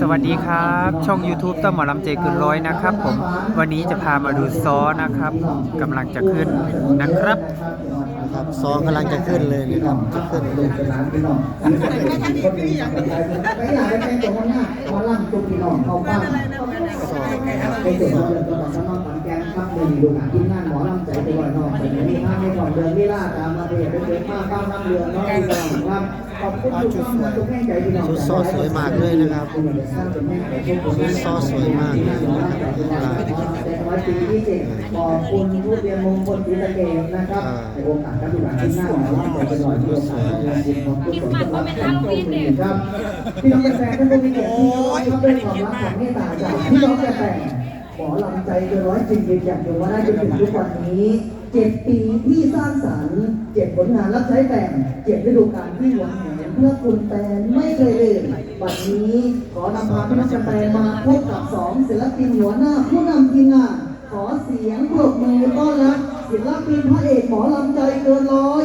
สวัสดีครับ ช่อง YouTube ต้อมหมอลำเจเกินร้อยนะครับ ผมวันนี้จะพามาดูซ้อนะครับกำลังจะขึ้นนะครับครับซองกำลังจะขึ้นเลยนะครับจะขึ้นเลยสนามพลังไม่อยากให้เป็นตัวหน้าขอล่ำตัวพี่น้องเข้าบ้านซองเป็นเด็กเราเดินตลอดสนองขอนแก่นครับในดูงานที่งานหมอลำใจไปลอยนอกแต่มีภาพในก่อนเดือนวิลาตามมาเรียนเป็นเด็กมากข้าวน้ำเรือน้องพี่น้องครับขอบคุณทุกท่านทุกแห่งใจพี่น้องชุดซอสวยมากเลยนะครับชุดซอสวยมากนะครับ ร้อยปีที่เจ็ดขอบคุณผู้เรียนมงคลศรีสะเกษนะครับในโอกาสการดูงานที่งานหมอลำใจไปลอยเรือขอบคุณขอบคุณขอบคุณครับพี่น้องแฟนๆท่านผู้มีเกียรติที่เคารพครับด้วยความรักของเมตตาจากพี่น้องแฟนๆหมอลำใจเกินร้อยจริงยืนหยัดอยู่ว่าได้จนถึงทุกวันนี้เจ็ดปีที่สร้างสรรค์เจ็ดผลงานรับใช้แต่งเจ็ดฤดูกาลที่หวงแหนเพื่อคุณแฟนไม่เคยลืมวันนี้ขอนำพาพี่น้องแฟนมาพบกับสองศิลปินหัวหน้าผู้นำทีมงานขอเสียงปรบมือต้อนรับศิลปินพระเอกหมอลำใจเกินร้อย